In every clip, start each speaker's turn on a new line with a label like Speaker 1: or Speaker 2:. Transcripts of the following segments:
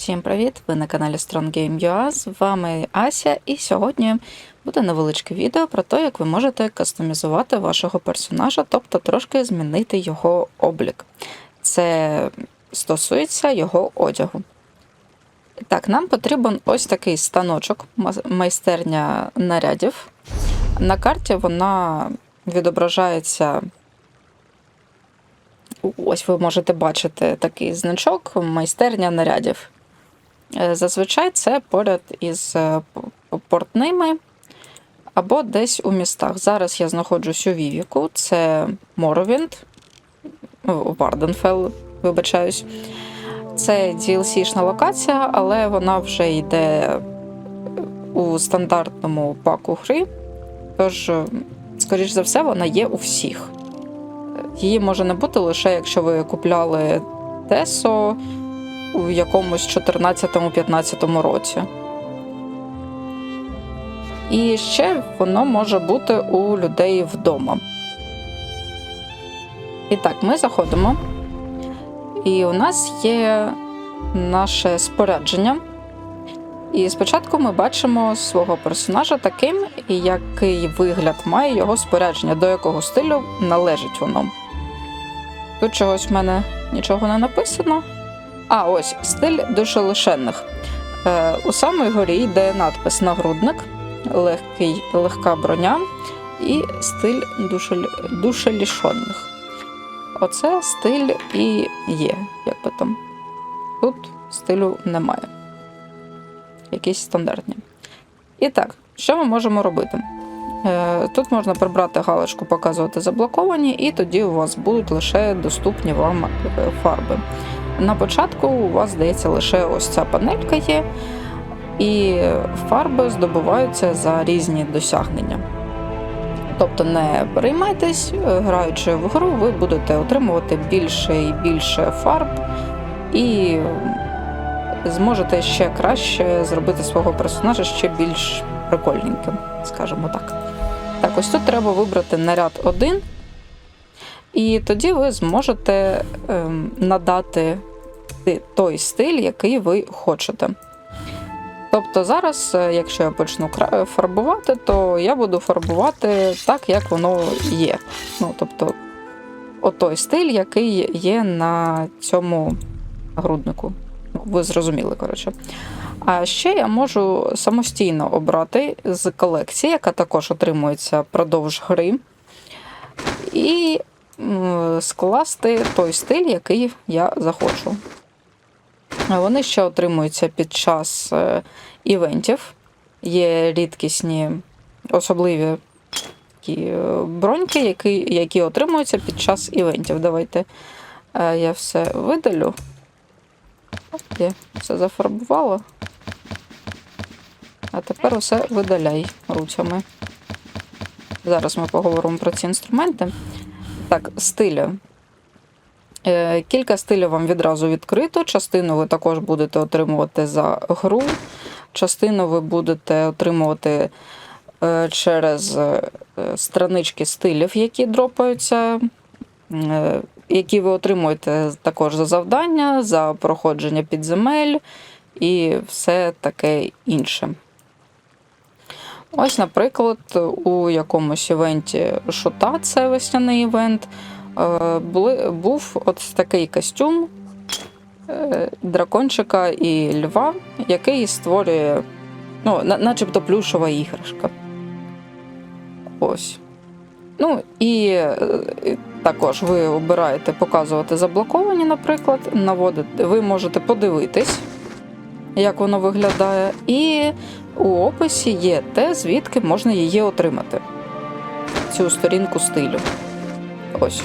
Speaker 1: Всім привіт! Ви на каналі Strong Game UA, З вами Ася, і сьогодні буде невеличке відео про те, як ви можете кастомізувати вашого персонажа, тобто трошки змінити його облік. Це стосується його одягу. Так, нам потрібен ось такий станочок, майстерня нарядів. На карті вона відображається. Ось ви можете бачити такий значок майстерня нарядів. Е, Зазвичай це поряд із е, портними або десь у містах. Зараз я знаходжусь у Вівіку, це Моровінд, Варденфелл, вибачаюсь. Це DLC-шна локація, але вона вже йде у стандартному паку гри. Тож, е, скоріш за все, вона є у всіх. Її може не бути лише якщо ви купляли Тесо у якомусь 14-15 році. І ще воно може бути у людей вдома. І так, ми заходимо. І у нас є наше спорядження. І спочатку ми бачимо свого персонажа таким, який вигляд має його спорядження, до якого стилю належить воно. Тут чогось в мене нічого не написано. А, ось стиль душелишенних. Е, у самій горі йде надпис нагрудник, легкий, легка броня і стиль душелішонних. Оце стиль і є, як би там. Тут стилю немає. Якісь стандартні. І так, що ми можемо робити? Е, Тут можна прибрати галочку, показувати заблоковані, і тоді у вас будуть лише доступні вам е, фарби. На початку у вас, здається, лише ось ця панелька є, і фарби здобуваються за різні досягнення. Тобто не переймайтесь, граючи в гру, ви будете отримувати більше і більше фарб, і зможете ще краще зробити свого персонажа ще більш прикольненьким, скажімо так. Так, ось тут треба вибрати наряд 1, і тоді ви зможете ем, надати ти- той стиль, який ви хочете. Тобто зараз, е, якщо я почну фарбувати, то я буду фарбувати так, як воно є. Ну, тобто, отой стиль, який є на цьому груднику. Ну, Ви зрозуміли, коротше. А ще я можу самостійно обрати з колекції, яка також отримується продовж гри, і скласти той стиль, який я захочу. Вони ще отримуються під час е, івентів. Є рідкісні особливі такі е, броньки, які, які отримуються під час івентів. Давайте е, я все видалю. Я все зафарбувала. А тепер усе видаляй руцями. Зараз ми поговоримо про ці інструменти. Так, стилі. Е, Кілька стилів вам відразу відкрито. Частину ви також будете отримувати за гру, частину ви будете отримувати е, через е, странички стилів, які дропаються, які ви отримуєте також за завдання, за проходження підземель і все таке інше. Ось, наприклад, у якомусь івенті шута, це весняний івент, були, був от такий костюм е, дракончика і льва, який створює, ну, начебто плюшова іграшка. Ось. Ну е, і також ви обираєте показувати заблоковані, наприклад, наводите, ви можете подивитись, як воно виглядає, і у описі є те, звідки можна її отримати. Цю сторінку стилю. Ось.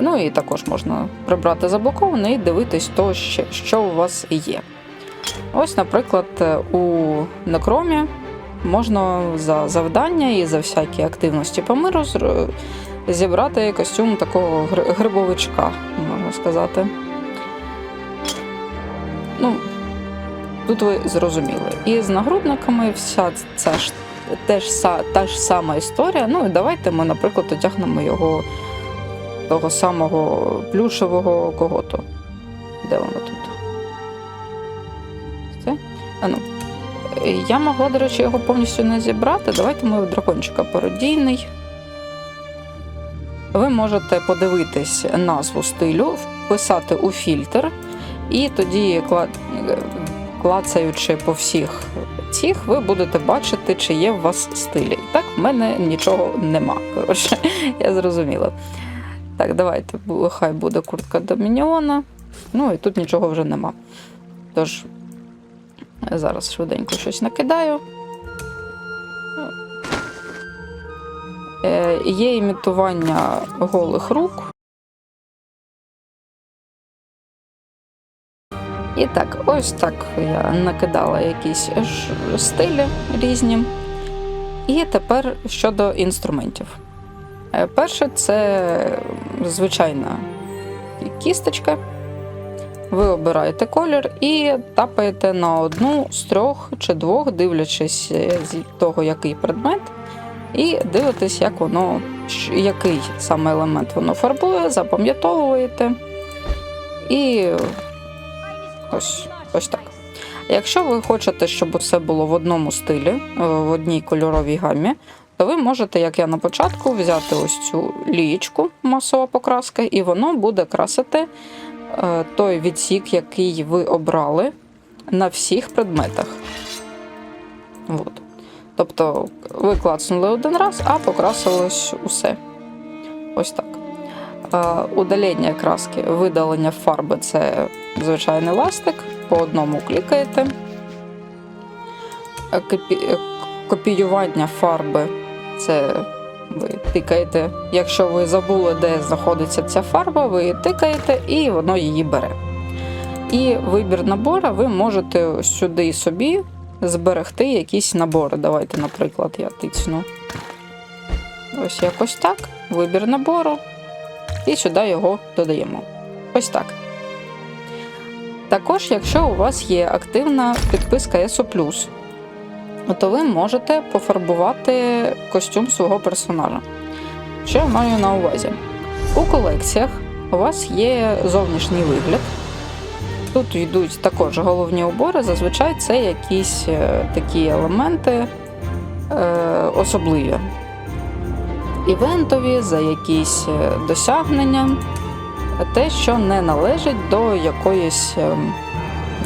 Speaker 1: Ну і також можна прибрати заблоковане і дивитись то, що у вас є. Ось, наприклад, е, у Некромі можна за завдання і за всякі активності по миру зібрати костюм такого грибовичка, можна сказати. Ну, тут ви зрозуміли. І з нагрудниками вся ця ж теж та ж сама історія. Ну і давайте ми, наприклад, одягнемо його того самого плюшевого коготу. Де воно тут? Це? А ну. Я могла, до речі, його повністю не зібрати. Давайте ми дракончика пародійний. Ви можете подивитись назву стилю, вписати у фільтр, і тоді, клацаючи по всіх цих, ви будете бачити, чи є у вас стилі. Так, в мене нічого нема. Коротше, я зрозуміла. Так, давайте, хай буде куртка Домініона. Ну і тут нічого вже нема. Тож, зараз швиденько щось накидаю. Е, Є імітування голих рук. І так, ось так я накидала якісь стилі різні. І тепер щодо інструментів. Е, Перше це звичайна кісточка. Ви обираєте колір і тапаєте на одну з трьох чи двох, дивлячись е, з того, який предмет, і дивитесь, як воно, який саме елемент воно фарбує, запам'ятовуєте. І ось, ось так. Якщо ви хочете, щоб усе було в одному стилі, е, в одній кольоровій гамі, то ви можете, як я на початку, взяти ось цю лієчку масова покраска, і воно буде красити е, той відсік, який ви обрали на всіх предметах. От. Тобто ви клацнули один раз, а покрасилось усе. Ось так. Е, Удалення краски, видалення фарби це звичайний ластик. По одному клікаєте. Е, Копіювання фарби це ви тикаєте. Якщо ви забули, де знаходиться ця фарба, ви тикаєте і воно її бере. І вибір набора ви можете сюди собі зберегти якісь набори. Давайте, наприклад, я тицну. Ось якось так. Вибір набору. І сюди його додаємо. Ось так. Також, якщо у вас є активна підписка ESO+, то ви можете пофарбувати костюм свого персонажа. Що я маю на увазі? У колекціях у вас є зовнішній вигляд. Тут йдуть також головні убори, зазвичай це якісь е, такі елементи е, особливі. Івентові, за якісь е, досягнення, те, що не належить до якоїсь, е,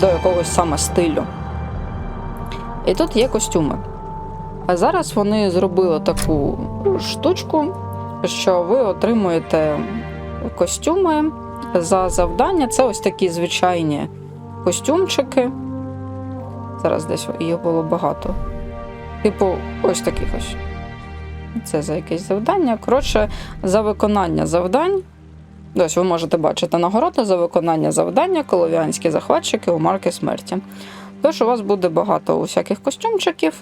Speaker 1: до якогось саме стилю. І тут є костюми. А зараз вони зробили таку штучку, що ви отримуєте костюми за завдання. Це ось такі звичайні костюмчики. Зараз десь їх було багато. Типу, ось таких ось. Це за якесь завдання. Коротше, за виконання завдань. Ось ви можете бачити нагороди за виконання завдання коловіанські захватчики у марки смерті. Тож у вас буде багато усяких костюмчиків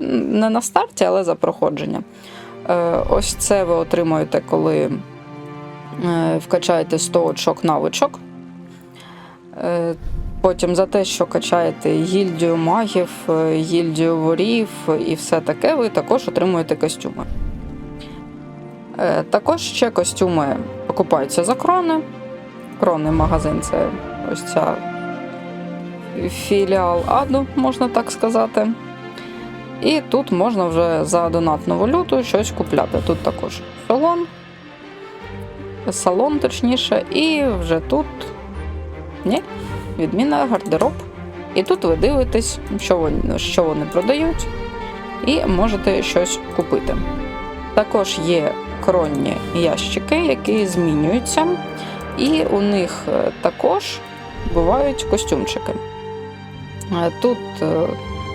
Speaker 1: не на старті, але за проходження. Е, Ось це ви отримуєте, коли е, вкачаєте 100 очок навичок. Е, Потім за те, що качаєте гільдію магів, гільдію ворів і все таке, ви також отримуєте костюми. Також ще костюми покупаються за крони. Крони магазин це ось ця філіал Аду, можна так сказати. І тут можна вже за донатну валюту щось купляти. Тут також салон, салон точніше, і вже тут ні, відміна гардероб. І тут ви дивитесь, що вони, що вони продають, і можете щось купити. Також є коронні ящики, які змінюються, і у них е, також бувають костюмчики. Е, Тут е,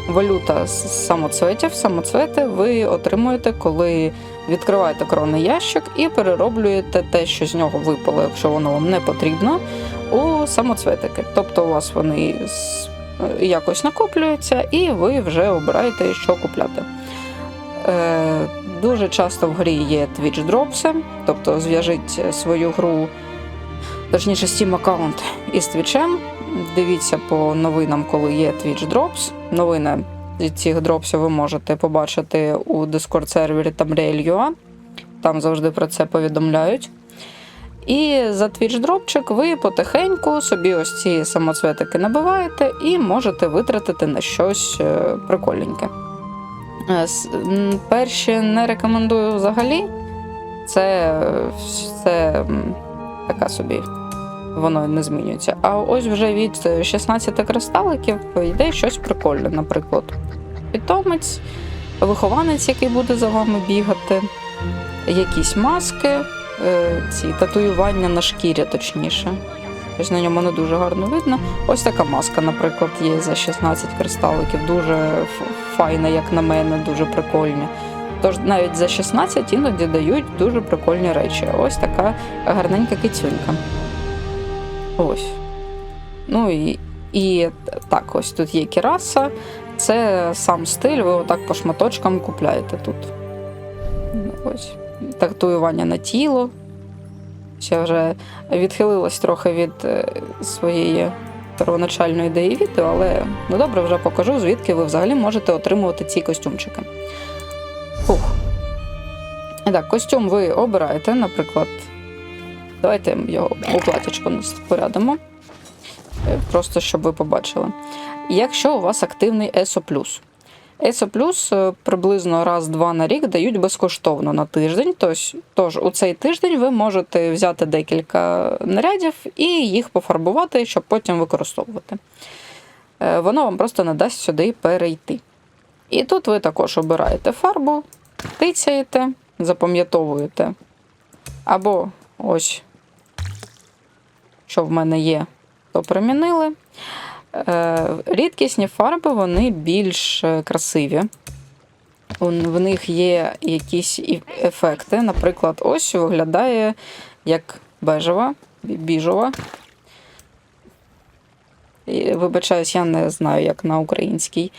Speaker 1: валюта самоцветів. Самоцвети ви отримуєте, коли відкриваєте коронний ящик і перероблюєте те, що з нього випало, якщо воно вам не потрібно, у самоцветики. Тобто у вас вони е, якось накоплюються, і ви вже обираєте, що купляти. Дуже часто в грі є Twitch дропси, тобто зв'яжіть свою гру, точніше Steam аккаунт із Твічем. Дивіться по новинам, коли є Twitch Drops. Новини цих дропсів ви можете побачити у Discord сервері Tamriel.ua. Там завжди про це повідомляють. І за твіч дропчик ви потихеньку собі ось ці самоцветики набиваєте і можете витратити на щось е, прикольненьке. Е, Перші не рекомендую взагалі. Це е, все така собі. Воно не змінюється. А ось вже від е, 16 кристаликів йде щось прикольне, наприклад, питомець, вихованець, який буде за вами бігати, якісь маски, е, ці татуювання на шкірі, точніше. Ось на ньому не дуже гарно видно. Ось така маска, наприклад, є за 16 кристаликів. Дуже файна, як на мене, дуже прикольна. Тож навіть за 16 іноді дають дуже прикольні речі. Ось така гарненька кицюнька. Ось. Ну і, і так, ось тут є кіраса. Це сам стиль, ви отак по шматочкам купляєте тут. Ось. Татуювання на тіло. Ще вже відхилилась трохи від е, своєї первоначальної ідеї відео, але ну добре, вже покажу, звідки ви взагалі можете отримувати ці костюмчики. Фух. І Так, костюм ви обираєте, наприклад. Давайте його у платічку порядимо. Е, Просто щоб ви побачили. Якщо у вас активний ESO+, ESO+, е, приблизно раз-два на рік дають безкоштовно на тиждень. Тож, тож у цей тиждень ви можете взяти декілька нарядів і їх пофарбувати, щоб потім використовувати. Е, Воно вам просто не дасть сюди перейти. І тут ви також обираєте фарбу, тицяєте, запам'ятовуєте. Або ось, що в мене є, то примінили. Е, Рідкісні фарби вони більш е, красиві. В них є якісь ефекти. Наприклад, ось виглядає як бежева, бі- біжова. Вибачаюсь, я не знаю, як на українській.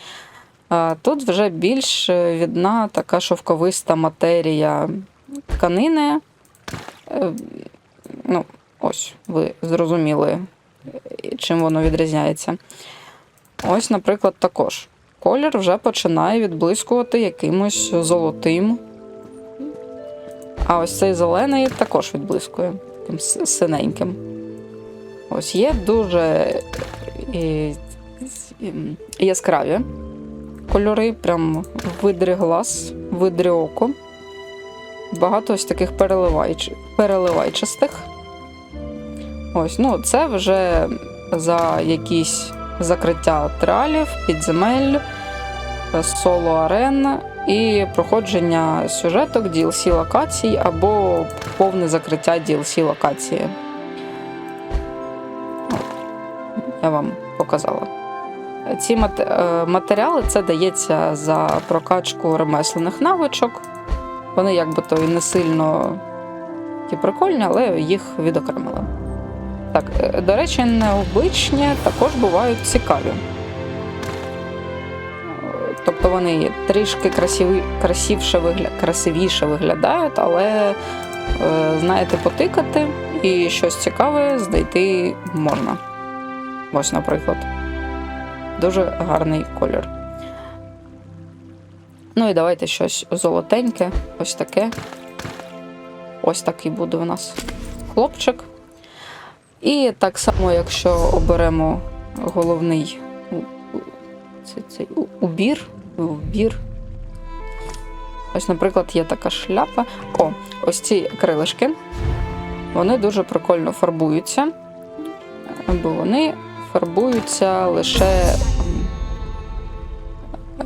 Speaker 1: Тут вже більш е, відна така шовковиста матерія тканини. Ну, ось, ви зрозуміли, чим воно відрізняється. Ось, наприклад, також. Колір вже починає відблискувати якимось золотим. А ось цей зелений також відблискує таким синеньким. Ось є дуже яскраві кольори, прям видри глаз, видри око. Багато ось таких переливайч... переливайчастих. Ось, ну, це вже за якісь закриття тралів, підземель, соло арен і проходження сюжеток, DLC локацій або повне закриття DLC локації. Я вам показала. Ці е, матеріали це дається за прокачку ремеслених навичок. Вони якби то і не сильно ті прикольні, але їх відокремили. Так, е, до речі, необичні також бувають цікаві. Е, Тобто вони трішки красиві, красивше, вигля, красивіше виглядають, але е, знаєте, потикати і щось цікаве знайти можна. Ось, наприклад. Дуже гарний колір. Ну і давайте щось золотеньке, ось таке. Ось такий буде у нас хлопчик. І так само, якщо оберемо головний у- у- це, цей убір, убір. Ось, наприклад, є така шляпа. О, ось ці крилишки. Вони дуже прикольно фарбуються, бо вони фарбуються лише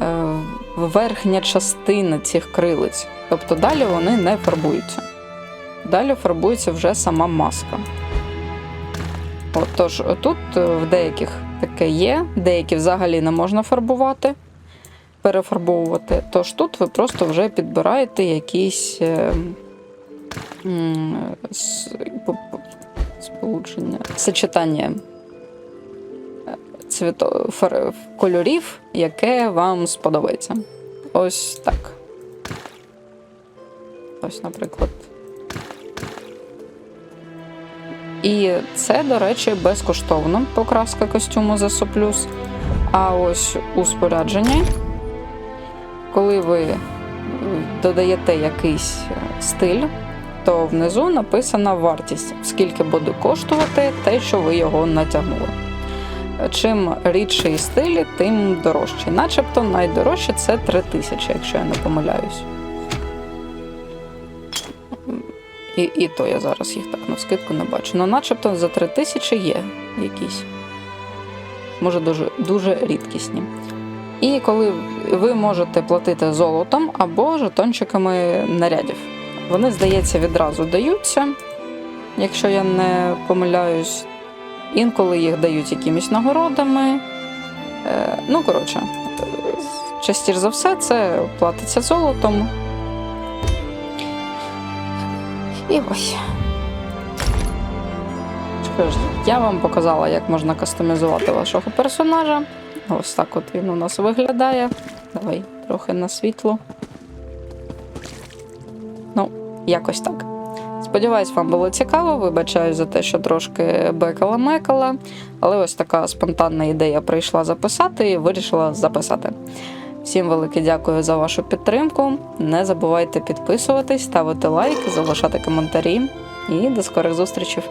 Speaker 1: е, верхня частина цих крилиць. Тобто далі вони не фарбуються. Далі фарбується вже сама маска. От, тож тут е, в деяких таке є, деякі взагалі не можна фарбувати, перефарбовувати. Тож тут ви просто вже підбираєте якісь е, по- сполучення, сочетання е, цвіто, фар, кольорів, яке вам сподобається. Ось так. Ось, наприклад. І це, до речі, безкоштовно покраска костюму за Соплюс. А ось у спорядженні, коли ви додаєте якийсь е, стиль, то внизу написана вартість, скільки буде коштувати те, що ви його натягнули. Чим рідший стиль, тим дорожчий. Начебто найдорожче це 3000, якщо я не помиляюсь. І, і то я зараз їх так навскидку не бачу. Ну, начебто за 3000 є якісь. Може, дуже, дуже рідкісні. І коли ви можете платити золотом або жетончиками нарядів. Вони, здається, відразу даються, якщо я не помиляюсь. Інколи їх дають якимись нагородами. Е, ну, коротше, частіше за все, це платиться золотом. І ось. Я вам показала, як можна кастомізувати вашого персонажа. Ось так от він у нас виглядає. Давай трохи на світло. Ну, якось так. Сподіваюсь, вам було цікаво. Вибачаю за те, що трошки бекала-мекала, але ось така спонтанна ідея прийшла записати і вирішила записати. Всім велике дякую за вашу підтримку. Не забувайте підписуватись, ставити лайк, залишати коментарі. І до скорих зустрічей!